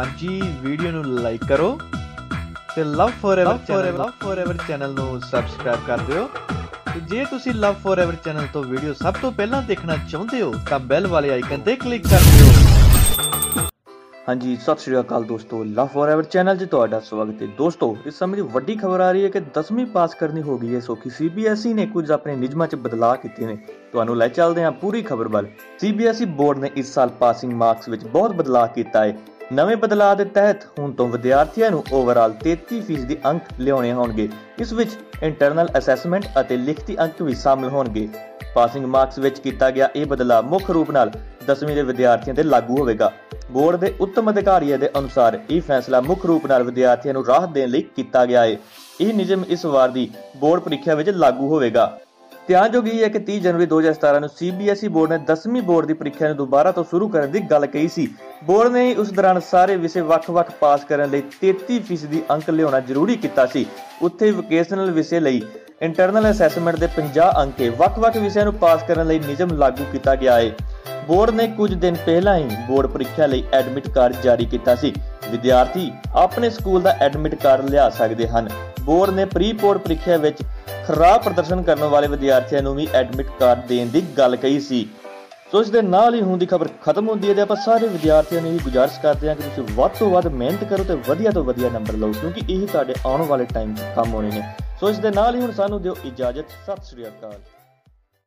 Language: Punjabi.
ਹਾਂਜੀ ਵੀਡੀਓ ਨੂੰ ਲਾਈਕ ਕਰੋ ਤੇ love forever channel love forever channel ਨੂੰ ਸਬਸਕ੍ਰਾਈਬ ਕਰ ਦਿਓ। ਤੇ ਜੇ ਤੁਸੀਂ ਲਵ ਫੋਰਐਵਰ ਚੈਨਲ ਤੋਂ ਵੀਡੀਓ ਸਭ ਤੋਂ ਪਹਿਲਾਂ ਦੇਖਣਾ ਚਾਹੁੰਦੇ ਹੋ ਤਾਂ ਬੈਲ ਵਾਲੇ ਆਈਕਨ ਤੇ ਕਲਿੱਕ ਕਰ ਦਿਓ। ਹਾਂਜੀ ਸਤਿ ਸ਼੍ਰੀ ਅਕਾਲ ਦੋਸਤੋ। ਲਵ ਫੋਰਐਵਰ ਚੈਨਲ 'ਚ ਤੁਹਾਡਾ ਸਵਾਗਤ ਹੈ। ਦੋਸਤੋ ਇਸ ਸਮੇਂ ਦੀ ਵੱਡੀ ਖਬਰ ਆ ਰਹੀ ਹੈ ਕਿ 10ਵੀਂ ਪਾਸ ਕਰਨੀ ਹੋ ਗਈ ਹੈ। ਸੋ ਕਿ ਸੀਬੀਐਸਈ ਨੇ ਕੁਝ ਆਪਣੇ ਨਿਯਮਾਂ 'ਚ ਬਦਲਾਅ ਕੀਤੇ ਨੇ। ਤੁਹਾਨੂੰ ਲੈ ਚੱਲਦੇ ਹਾਂ ਪੂਰੀ ਖਬਰ ਵੱਲ। ਸੀਬੀਐਸਈ ਬੋਰਡ ਨੇ ਇਸ ਸਾਲ ਪਾਸਿੰਗ ਮਾਰਕਸ ਵਿੱਚ ਬਹੁਤ ਬਦਲਾਅ ਕੀਤਾ ਹੈ। ਨਵੇਂ ਬਦਲਾਅ ਦੇ ਤਹਿਤ ਹੁਣ ਤੋਂ ਵਿਦਿਆਰਥੀਆਂ ਨੂੰ ਓਵਰਆਲ 33% ਦੀ ਅੰਕ ਲਿਆਉਣੇ ਹੋਣਗੇ। ਇਸ ਵਿੱਚ ਇੰਟਰਨਲ ਅਸੈਸਮੈਂਟ ਅਤੇ ਲਿਖਤੀ ਅੰਕ ਵੀ ਸ਼ਾਮਲ ਹੋਣਗੇ। ਪਾਸਿੰਗ ਮਾਰਕਸ ਵਿੱਚ ਕੀਤਾ ਗਿਆ ਇਹ ਬਦਲਾਅ ਮੁੱਖ ਰੂਪ ਨਾਲ 10ਵੀਂ ਦੇ ਵਿਦਿਆਰਥੀਆਂ ਤੇ ਲਾਗੂ ਹੋਵੇਗਾ। ਬੋਰਡ ਦੇ ਉੱਤਮ ਅਧਿਕਾਰੀਆਂ ਦੇ ਅਨੁਸਾਰ ਇਹ ਫੈਸਲਾ ਮੁੱਖ ਰੂਪ ਨਾਲ ਵਿਦਿਆਰਥੀਆਂ ਨੂੰ ਰਾਹਤ ਦੇਣ ਲਈ ਕੀਤਾ ਗਿਆ ਹੈ ਇਹ ਨਿਯਮ ਇਸ ਵਾਰ ਦੀ ਬੋਰਡ ਪ੍ਰੀਖਿਆ ਵਿੱਚ ਲਾਗੂ ਹੋਵੇਗਾ। ਧਿਆਨਯੋਗ ਇਹ ਹੈ ਕਿ 30 ਜਨਵਰੀ 2017 ਨੂੰ ਸੀਬੀਐਸਈ ਬੋਰਡ ਨੇ 10ਵੀਂ ਬੋਰਡ ਦੀ ਪ੍ਰੀਖਿਆ ਨੂੰ ਦੁਬਾਰਾ ਤੋਂ ਸ਼ੁਰੂ ਕਰਨ ਦੀ ਗੱਲ ਕਹੀ ਸੀ। ਬੋਰਡ ਨੇ ਉਸ ਦੌਰਾਨ ਸਾਰੇ ਵਿਸ਼ੇ ਵੱਖ-ਵੱਖ ਪਾਸ ਕਰਨ ਲਈ 33% ਅੰਕ ਲਿਆਉਣਾ ਜ਼ਰੂਰੀ ਕੀਤਾ ਸੀ। ਉੱਥੇ ਵੋਕੇਸ਼ਨਲ ਵਿਸ਼ੇ ਲਈ ਇੰਟਰਨਲ ਅਸੈਸਮੈਂਟ ਦੇ 50 ਅੰਕੇ ਵੱਖ-ਵੱਖ ਵਿਸ਼ਿਆਂ ਨੂੰ ਪਾਸ ਕਰਨ ਲਈ ਨਿਯਮ ਲਾਗੂ ਕੀਤਾ ਗਿਆ ਹੈ। ਬੋਰਡ ਨੇ ਕੁਝ ਦਿਨ ਪਹਿਲਾਂ ਹੀ ਬੋਰਡ ਪ੍ਰੀਖਿਆ ਲਈ ਐਡਮਿਟ ਕਾਰਡ ਜਾਰੀ ਕੀਤਾ ਸੀ। ਵਿਦਿਆਰਥੀ ਆਪਣੇ ਸਕੂਲ ਦਾ ਐਡਮਿਟ ਕਾਰਡ ਲਿਆ ਸਕਦੇ ਹਨ। ਬੋਰਡ ਨੇ ਪ੍ਰੀ ਪ੍ਰੀਖਿਆ ਵਿੱਚ ਖਰਾਬ ਪ੍ਰਦਰਸ਼ਨ ਕਰਨ ਵਾਲੇ ਵਿਦਿਆਰਥੀਆਂ ਨੂੰ ਵੀ ਐਡਮਿਟ ਕਾਰਡ ਦੇਣ ਦੀ ਗੱਲ ਕਹੀ ਸੀ। ਸੋ ਇਸ ਦੇ ਨਾਲ ਹੀ ਹੁਣ ਦੀ ਖਬਰ ਖਤਮ ਹੁੰਦੀ ਹੈ ਤੇ ਆਪਾਂ ਸਾਰੇ ਵਿਦਿਆਰਥੀਆਂ ਨੂੰ ਇਹ ਗੁਜ਼ਾਰਿਸ਼ ਕਰਦੇ ਹਾਂ ਕਿ ਤੁਸੀਂ ਵੱਧ ਤੋਂ ਵੱਧ ਮਿਹਨਤ ਕਰੋ ਤੇ ਵਧੀਆ ਤੋਂ ਵਧੀਆ ਨੰਬਰ ਲਓ, ਕਿਉਂਕਿ ਇਹ ਤੁਹਾਡੇ ਆਉਣ ਵਾਲੇ ਟਾਈਮ 'ਚ ਕੰਮ ਆਉਣੇ ਨੇ। ਸੋ ਇਸ ਦੇ ਨਾਲ ਹੀ ਹੁਣ ਸਾਨੂੰ ਦਿਓ ਇਜਾਜ਼ਤ। ਸਤਿ ਸ਼੍ਰੀ ਅਕਾਲ।